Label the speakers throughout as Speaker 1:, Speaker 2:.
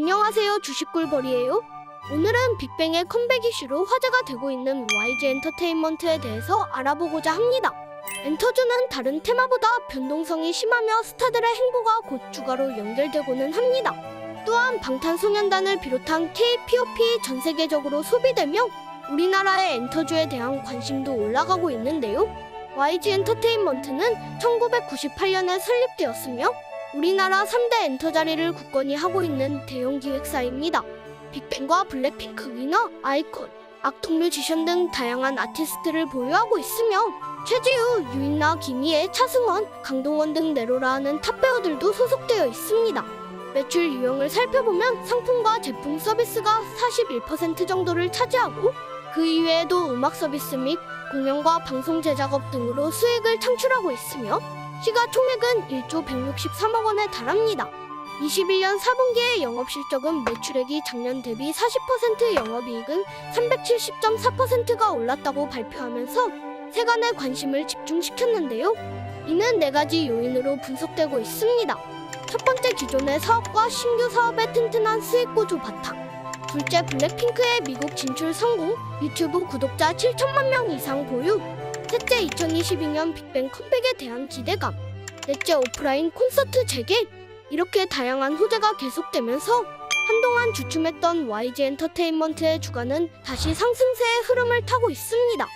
Speaker 1: 안녕하세요 주식꿀벌이에요. 오늘은 빅뱅의 컴백 이슈로 화제가 되고 있는 YG 엔터테인먼트에 대해서 알아보고자 합니다. 엔터주는 다른 테마보다 변동성이 심하며 스타들의 행보가 곧 주가로 연결되고는 합니다. 또한 방탄소년단을 비롯한 K-POP 전 세계적으로 소비되며 우리나라의 엔터주에 대한 관심도 올라가고 있는데요. YG 엔터테인먼트는 1998년에 설립되었으며 우리나라 3대 엔터 자리를 굳건히 하고 있는 대형 기획사입니다. 빅뱅과 블랙핑크 위너, 아이콘, 악동 뮤지션 등 다양한 아티스트를 보유하고 있으며 최지우, 유인나, 김희애, 차승원, 강동원 등 네로라 하는 탑 배우들도 소속되어 있습니다. 매출 유형을 살펴보면 상품과 제품 서비스가 41% 정도를 차지하고 그 이외에도 음악 서비스 및 공연과 방송 제작업 등으로 수익을 창출하고 있으며 시가 총액은 1조 163억 원에 달합니다. 21년 4분기의 영업 실적은 매출액이 작년 대비 40% 영업이익은 370.4%가 올랐다고 발표하면서 세간의 관심을 집중시켰는데요. 이는 네 가지 요인으로 분석되고 있습니다. 첫 번째 기존의 사업과 신규 사업의 튼튼한 수익 구조 바탕. 둘째 블랙핑크의 미국 진출 성공, 유튜브 구독자 7천만 명 이상 보유. 셋째 2022년 빅뱅 컴백에 대한 기대감. 넷째 오프라인 콘서트 재개. 이렇게 다양한 호재가 계속되면서 한동안 주춤했던 YG 엔터테인먼트의 주가는 다시 상승세의 흐름을 타고 있습니다.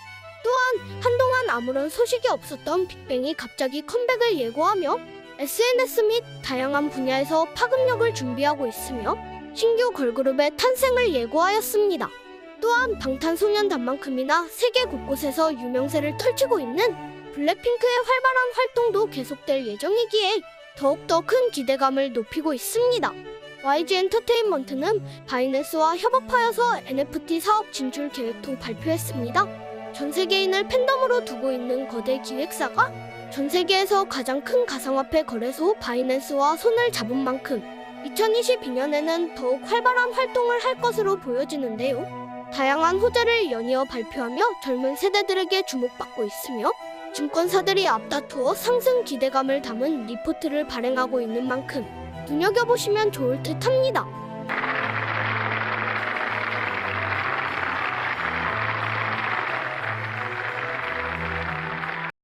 Speaker 1: 또한 한동안 아무런 소식이 없었던 빅뱅이 갑자기 컴백을 예고하며 SNS 및 다양한 분야에서 파급력을 준비하고 있으며 신규 걸그룹의 탄생을 예고하였습니다. 또한 방탄소년단만큼이나 세계 곳곳에서 유명세를 펼치고 있는 블랙핑크의 활발한 활동도 계속될 예정이기에 더욱더 큰 기대감을 높이고 있습니다. YG 엔터테인먼트는 바이낸스와 협업하여서 NFT 사업 진출 계획도 발표했습니다. 전 세계인을 팬덤으로 두고 있는 거대 기획사가 전 세계에서 가장 큰 가상화폐 거래소 바이낸스와 손을 잡은 만큼 2022년에는 더욱 활발한 활동을 할 것으로 보여지는데요. 다양한 호재를 연이어 발표하며 젊은 세대들에게 주목받고 있으며 증권사들이 앞다투어 상승 기대감을 담은 리포트를 발행하고 있는 만큼 눈여겨보시면 좋을 듯 합니다.